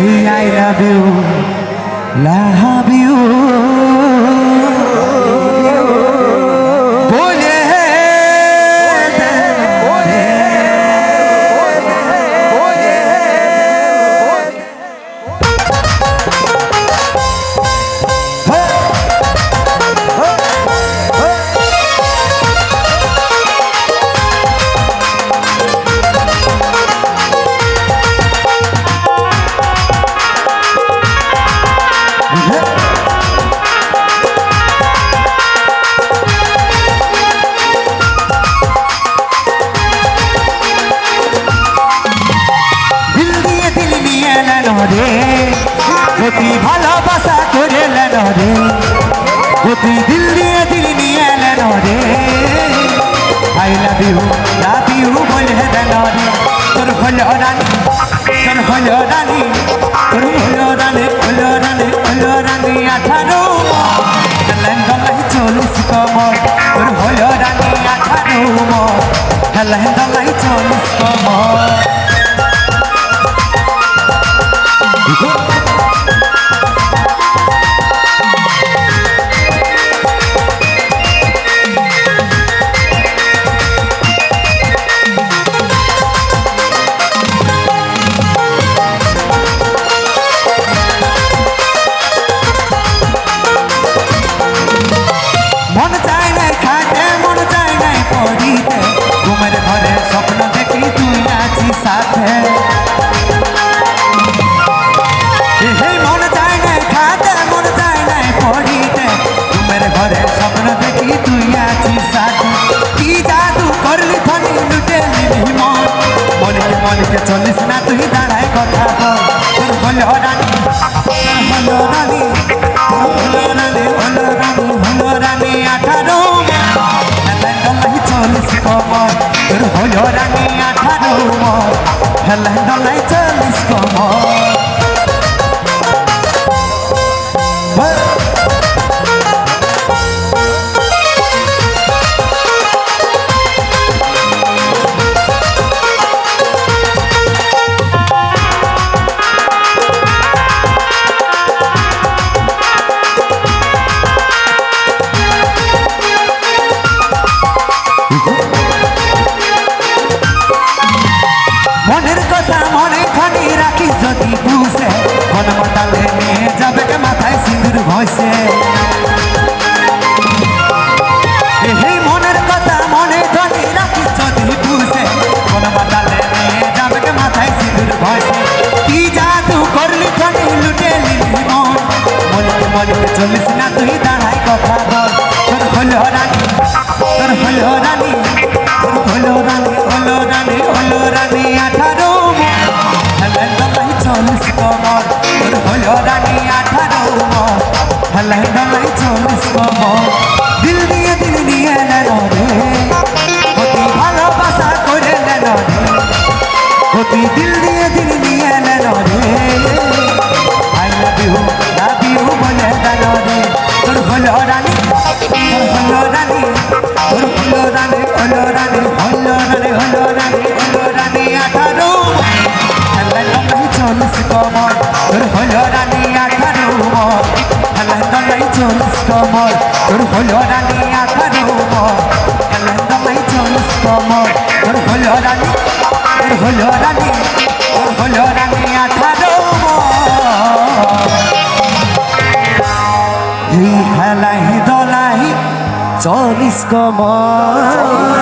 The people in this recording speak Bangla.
Hey, I love you, love you. তুই ভালোবাসা করে এলেন রে। ও তুই দিল দিয়ে দিল নিয়ে এলেন রে। I love you love you বলে দেন রে। তোর হলো রানী, তোর হলো রানী, তোর হলো রানী হলো রানী হলো রানী আঠারো। Nacional. হয়েছে এই মনের কথা মনে ধরে রাখি, যদি বুঝে, কোন বাতালে যাবে মাথায় সিঁদুর ভয়েছে কি যা তু করলি ধরে লুটে লিলি মন। মনে মনে চলিস না তুই দাঁড়া তোমার তোর হলো রানী আকার কেমন তোমায় চলুস তোমার তোর হলো রানী তোর হলো রানী তোর হলো রানী আঠারো এই হেলাই দলাই চলিস কমর